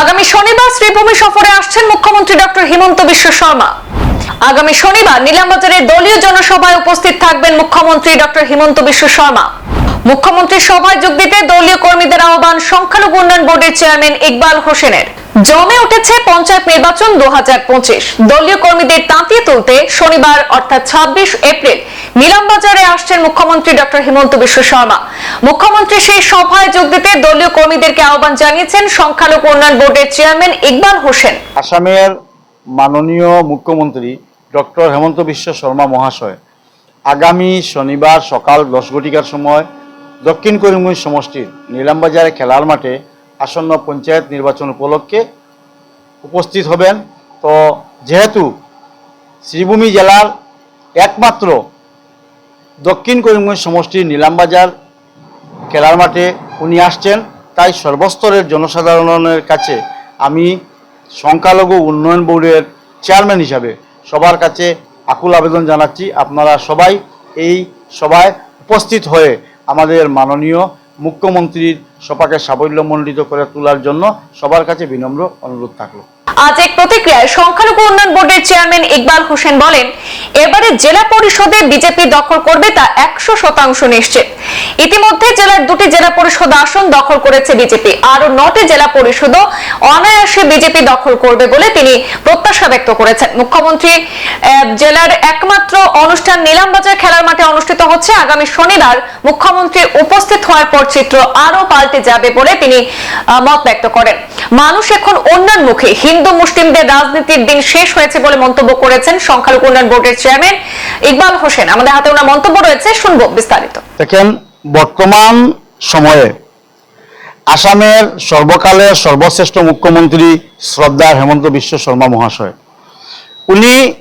আগামী শনিবার শ্রীভূমি সফরে আসছেন মুখ্যমন্ত্রী ডক্টর হিমন্ত বিশ্ব শর্মা। আগামী শনিবার নিলামবাজারে দলীয় জনসভায় উপস্থিত থাকবেন মুখ্যমন্ত্রী ডক্টর হিমন্ত বিশ্ব শর্মা। মুখ্যমন্ত্রীর সভায় যোগ দিতে দলীয় কর্মীদের আহ্বান সংখ্যালঘু উন্নয়ন বোর্ডের চেয়ারম্যান ইকবাল হোসেনের। জমে উঠেছে পঞ্চায়েত নির্বাচন দু হাজার পঁচিশ। দলীয় কর্মীদের তাঁতিয়ে তুলতে শনিবার, অর্থাৎ ছাব্বিশ এপ্রিল নিলামবাজারে আসছেন মুখ্যমন্ত্রী ডক্টর হিমন্ত বিশ্ব শর্মা। মুখ্যমন্ত্রী সেই সভায় যোগ দিতে দলীয় কর্মীদেরকে আহ্বান জানিয়েছেন সংখ্যালঘু উন্নয়ন বোর্ডের চেয়ারম্যান ইকবাল হোসেন। আসামের মাননীয় মুখ্যমন্ত্রী ডক্টর হেমন্ত বিশ্ব শর্মা মহাশয় আগামী শনিবার সকাল দশ ঘটিকার সময় দক্ষিণ করিমগঞ্জ সমষ্টির নীলামবাজারে খেলার মাঠে আসন্ন পঞ্চায়েত নির্বাচন উপলক্ষে উপস্থিত হবেন। তো যেহেতু শ্রীভূমি জেলার একমাত্র দক্ষিণ করিমগঞ্জ সমষ্টির নীলামবাজার খেলার মাঠে উনি আসছেন। তাই সর্বস্তরের জনসাধারণের কাছে আমি সংখ্যালঘু উন্নয়ন বোর্ডের চেয়ারম্যান হিসাবে সবার কাছে আকুল আবেদন জানাচ্ছি। আপনারা সবাই এই সভায় উপস্থিত হয়ে আমাদের মাননীয় মুখ্যমন্ত্রীর সভাকে সাফল্যমণ্ডিত করে তোলার জন্য সবার কাছে বিনম্র অনুরোধ থাকল। আজ এক প্রতিক্রিয়ায় সংখ্যালঘু উন্নয়ন বোর্ডের চেয়ারম্যান ইকবাল হোসেন বলেন, এবারে জেলা পরিষদে বিজেপি দখল করবে তা একশো শতাংশ নিশ্চিত। ইতিমধ্যে জেলার দুটি জেলা পরিষদ আসন দখল করেছে বিজেপি। আরও নটি জেলা পরিষদও অনায়াসে বিজেপি দখল করবে বলে তিনি প্রত্যাশা ব্যক্ত করেছেন। মুখ্যমন্ত্রী জেলার একমাত্র অনুষ্ঠান নিলামবাজার খেলার মাঠে অনুষ্ঠিত হচ্ছে। আগামী শনিবার মুখ্যমন্ত্রী উপস্থিত হওয়ার পর চিত্র আরও পাল্টে যাবে বলে তিনি মত ব্যক্ত করেন। মানুষ এখন অন্যান্য মুখে হিন্দু, মুসলিমদের রাজনীতির দিন শেষ হয়েছে বলে মন্তব্য করেছেন সংখ্যালঘু উন্নয়ন বোর্ডের চেয়ারম্যান ইকবাল হোসেন। আমাদের হাতে ওনার মন্তব্য রয়েছে। শুনব বিস্তারিত। দেখেন বর্তমান সময়ে আসামের সর্বকালের সর্বশ্রেষ্ঠ মুখ্যমন্ত্রী শ্রদ্ধার হেমন্ত বিশ্ব শর্মা মহাশয়। উনি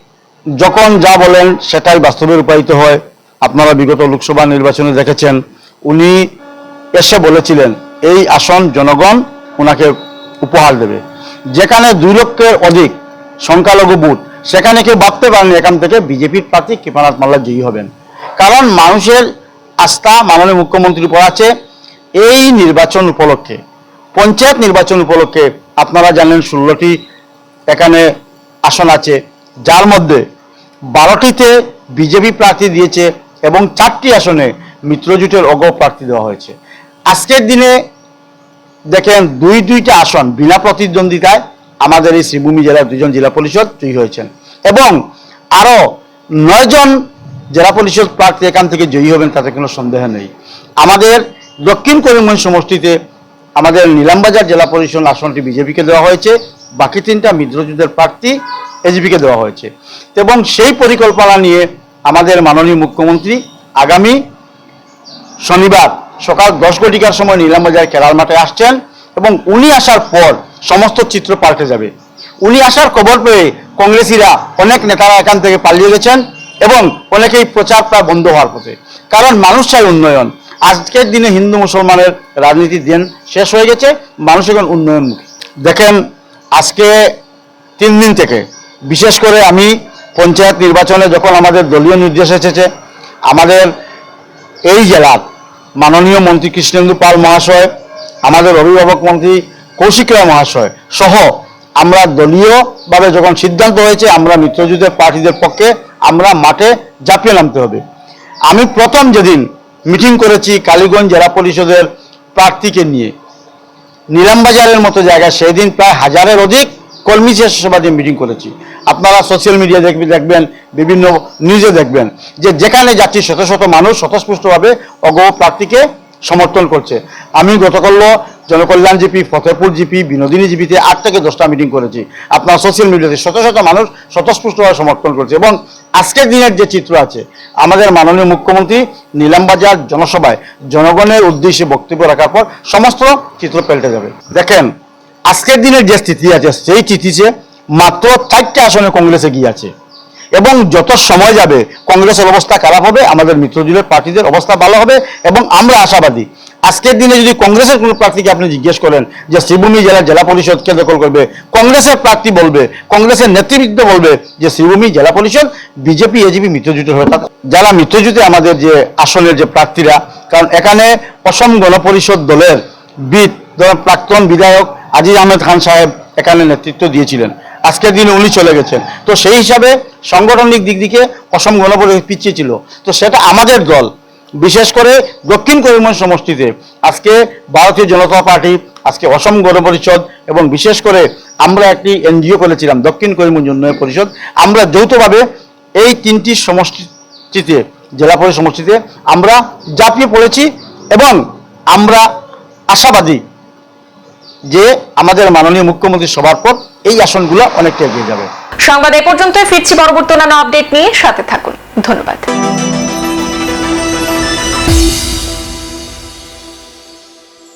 যখন যা বলেন সেটাই বাস্তবে রূপায়িত হয়। আপনারা বিগত লোকসভা নির্বাচনে দেখেছেন, উনি এসে বলেছিলেন, এই আসন জনগণ ওনাকে উপহার দেবে। যেখানে দুই লক্ষের অধিক সংখ্যালঘু বুথ, সেখানে কেউ ভাবতে পারেনি। এখান থেকে বিজেপির প্রার্থী কৃপানাথ মাল্লা জয়ী হবেন। কারণ মানুষের আস্থা মাননীয় মুখ্যমন্ত্রীর উপর আছে এই নির্বাচন উপলক্ষে, পঞ্চায়েত নির্বাচন উপলক্ষে আপনারা জানেন ষোলোটি এখানে আসন আছে, যার মধ্যে বারোটিতে বিজেপি প্রার্থী দিয়েছে এবং চারটি আসনে মিত্রজোটের অগ প্রার্থী দেওয়া হয়েছে। আজকের দিনে দেখেন দুই দুইটা আসন বিনা প্রতিদ্বন্দ্বিতায় আমাদের এই শ্রীভূমি জেলার দুজন জেলা পরিষদ জয়ী হয়েছেন এবং আরও নয়জন জেলা পরিষদ প্রার্থী এখান থেকে জয়ী হবেন, তাতে কোনো সন্দেহ নেই। আমাদের দক্ষিণ করিমগঞ্জ সমষ্টিতে আমাদের নীলামবাজার জেলা পরিষদ আসনটি বিজেপিকে দেওয়া হয়েছে, বাকি তিনটা মিত্রযুদ্ধের প্রার্থী এজিপিকে দেওয়া হয়েছে। এবং সেই পরিকল্পনা নিয়ে আমাদের মাননীয় মুখ্যমন্ত্রী আগামী শনিবার সকাল দশ ঘটিকার সময় নীলামবাজার খেলার মাঠে আসছেন এবং উনি আসার পর সমস্ত চিত্র পাল্টে যাবে। উনি আসার খবর পেয়ে কংগ্রেসিরা অনেক নেতারা এখান থেকে পালিয়ে গেছেন। এবং অনেকেই প্রচার প্রায় বন্ধ হওয়ার পথে। কারণ মানুষ চাই উন্নয়ন। আজকের দিনে হিন্দু মুসলমানের রাজনীতির দিন শেষ হয়ে গেছে মানুষ এখন উন্নয়নমুখী দেখেন, আজকে তিন দিন থেকে, বিশেষ করে আমি পঞ্চায়েত নির্বাচনে যখন আমাদের দলীয় নির্দেশ এসেছে, আমাদের এই জেলার মাননীয় মন্ত্রী কৃষ্ণেন্দু পাল মহাশয়, আমাদের অভিভাবক মন্ত্রী কৌশিক রায় মহাশয় সহ আমরা দলীয়ভাবে যখন সিদ্ধান্ত হয়েছে, আমরা মিত্রযুদ্ধের প্রার্থীদের পক্ষে আমরা মাঠে ঝাঁপিয়ে নামতে হবে। আমি প্রথম যেদিন মিটিং করেছি কালীগঞ্জ জেলা পরিষদের প্রার্থীকে নিয়ে। নিলামবাজারের মতো জায়গায় সেই দিন প্রায় হাজারের অধিক কর্মী দিয়ে মিটিং করেছি। আপনারা সোশ্যাল মিডিয়া দেখবে দেখবেন, বিভিন্ন নিউজে দেখবেন যে যেখানে যাচ্ছি শত শত মানুষ স্বতঃস্ফূর্তভাবে অগৌ প্রার্থীকে সমর্থন করছে। আমি গতকাল জনকল্যাণ জিপি ফতেপুর জিপি, বিনোদিনী জিপিতে আট থেকে দশটা মিটিং করেছি। আপনার সোশ্যাল মিডিয়াতে শত শত মানুষ স্বতঃস্ফূর্তভাবে সমর্থন করছে এবং আজকের দিনের যে চিত্র আছে, আমাদের মাননীয় মুখ্যমন্ত্রী নীলামবাজার জনসভায় জনগণের উদ্দেশ্যে বক্তব্য রাখার পর সমস্ত চিত্র পাল্টে যাবে। দেখেন, আজকের দিনের যে স্থিতি আছে, সেই স্থিতিতে মাত্র চারটে আসনে কংগ্রেসে গিয়ে আছে। এবং যত সময় যাবে, কংগ্রেসের অবস্থা খারাপ হবে, আমাদের মিত্রজোটের পার্টিদের অবস্থা ভালো হবে, এবং আমরা আশাবাদী। আজকের দিনে যদি কংগ্রেসের কোনো প্রার্থীকে আপনি জিজ্ঞেস করেন যে শ্রীভূমি জেলা জেলা পরিষদকে দখল করবে, কংগ্রেসের প্রার্থী বলবে, কংগ্রেসের নেতৃবৃন্দ বলবে যে শ্রীভূমি জেলা পরিষদ, বিজেপি এজিপি মিত্রজোটের হয়ে যারা মিত্রজোটে আমাদের যে আসনের যে প্রার্থীরা, কারণ এখানে অসম গণপরিষদ দলের বিদ প্রাক্তন বিধায়ক আজিজ আহমেদ খান সাহেব এখানে নেতৃত্ব দিয়েছিলেন। আজকের দিনে উনি চলে গেছেন। তো সেই হিসাবে সাংগঠনিক দিক থেকে অসম গণপরিষদ পিছিয়ে ছিল তো সেটা আমাদের দল, বিশেষ করে দক্ষিণ করিমগঞ্জ সমষ্টিতে। আজকে ভারতীয় জনতা পার্টি, আজকে অসম গণপরিষদ এবং বিশেষ করে আমরা একটি এনজিও করেছিলাম, দক্ষিণ করিমগঞ্জ উন্নয়ন পরিষদ। আমরা যৌথভাবে এই তিনটি সমষ্টিতে, জেলা পরিষদ সমষ্টিতে আমরা ঝাঁপিয়ে পড়েছি এবং আমরা আশাবাদী যে আমাদের মাননীয় মুখ্যমন্ত্রী সবার পর এই আসনগুলো অনেকটা এগিয়ে যাবে। সংবাদ এ পর্যন্ত ফিরছি পরবর্তী অন্যান্য আপডেট নিয়ে সাথে থাকুন। ধন্যবাদ।